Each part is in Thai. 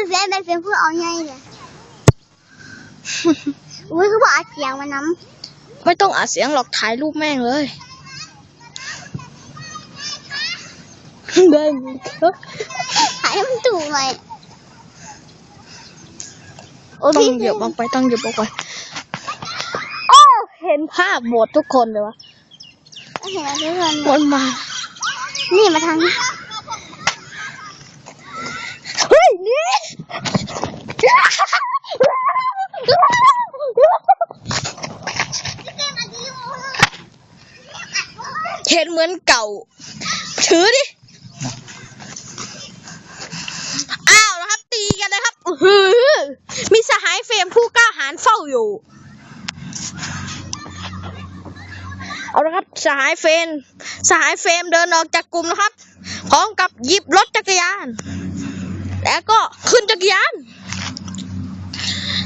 ยเฟนเป็นเฟนพูดเอาไงเลยอุ้ยเขาบอกอัดเสียงมันน้ไม่ต้องอัดเสียงหรอกถ่ายรูปแม่งเลยได้ถ่ายให้มันถูกหน่อยต้องเหยียบออกไปต้องเหยียบออกไปโอ้เห็นภาพหมดทุกคนเลยวะเห็นทุกคนมันมา นี่มาทางนี้เฮ้ยนี่ เห็นเหมือนเก่า ถือดิ อ้าวแล้วครับ ตีกันนะครับอื้อหือมีสหายเฟรมผู้กล้าหาญเฝ้าอยู่ เอาละครับ สหายเฟรมสหายเฟรมเดินออกจากกลุ่มนะครับ พร้อมกับหยิบรถจักรยาน แล้วก็ขึ้นจักรยาน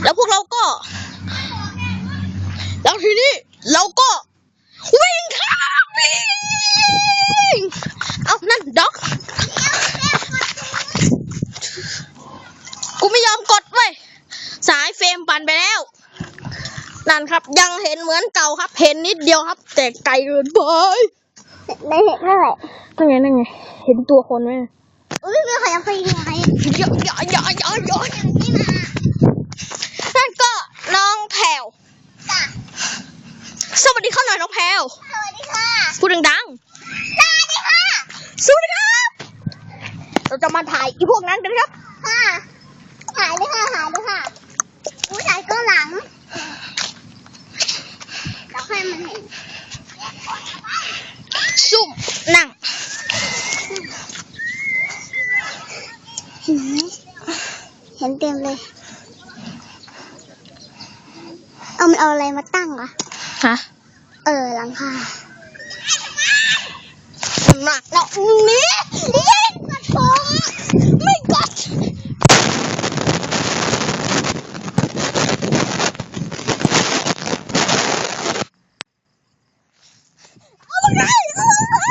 แล้วพวกเราก็ แล้วทีนี้เราก็ วิ่งข้ามวิ่งเอานั่นด็อกกูไม่ยอมกดเว้ยสายเฟรมปั่นไปแล้ว นั่นครับยังเห็นเหมือนเก่าครับ เห็นนิดเดียวครับ แต่ไกลเกินไปได้เห็นเมื่อไหร่นั่นไงนั่นไง เห็นตัวคนไหม อุ้ยไม่เคยยังไปยังไงอย่าอย่าอย่าอย่าอย่านี่มานั่นก็น้องแพลวสวัสดีเข้าหน่อยน้องแพลวสวัสดีค่ะพูดดังๆสวัสดีค่ะสวัสดีครับเราจะมาถ่ายอีพวกนั้นกันครับ ค่ะหายเลยค่ะหายเลยค่ะผู้ชายก็หลังแล้วให้มันเห็น ซุ่มนั่ง เห็นไหมเห็นเต็มเลย เอามันเอาอะไรมาตั้งอะฮะ เออหลังคาหนักแล้วนี่ไม่กัดผมไม่กัดเอามาเลยเอามาเล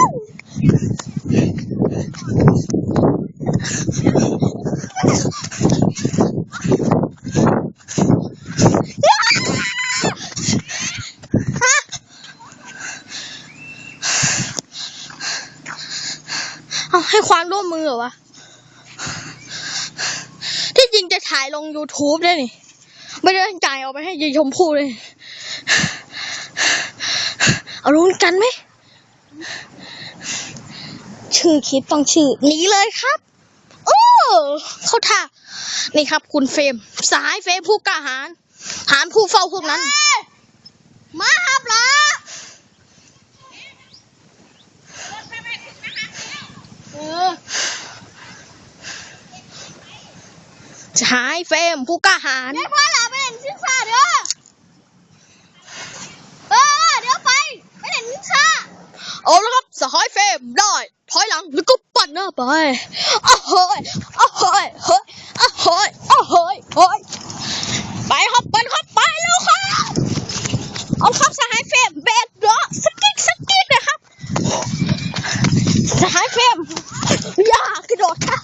ย เอาให้ความร่วมมือเหรอวะ ที่จริงจะถ่ายลง YouTube ได้นี่ ไม่ได้ตั้งใจเอาไปให้ยายชมพู่เลย เอารู้กันไหม ชื่อคลิปต้องชื่อ นี้เลยครับ โอ้ เข้าท่า นี่ครับคุณเฟรม สายเฟรมผู้กล้าหาญหารผู้เฝ้าพวกนั้น มาครับเหรอเออสายเฟรมผู้กล้าหาญ เดี๋ยวพ่อหลาไปเห็นชิงชาเด้อเออเดี๋ยวไปไปเห็นชิงชา เอาละครับสหายเฟรมได้ถอยหลังแล้วก็ปั่นหน้าไปอ้าวเฮ้ยอ้าวเฮ้ยเฮ้ยอ้าวเฮ้ยอ้าวเฮ้ยเฮ้ยไปครับไปครับไปแล้วครับเอาครับสหายเฟรมเบรกเนาะสกิดสกิดนะครับส หายเฟรมอย่ากระโดดครับ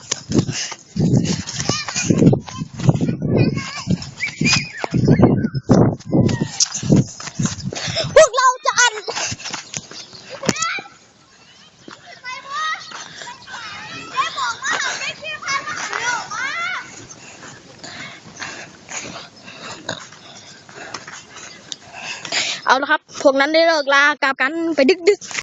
พวกเราจะอันเอาละครับ พวกนั้นได้เลิกลากลับกันไปดึกดึกๆ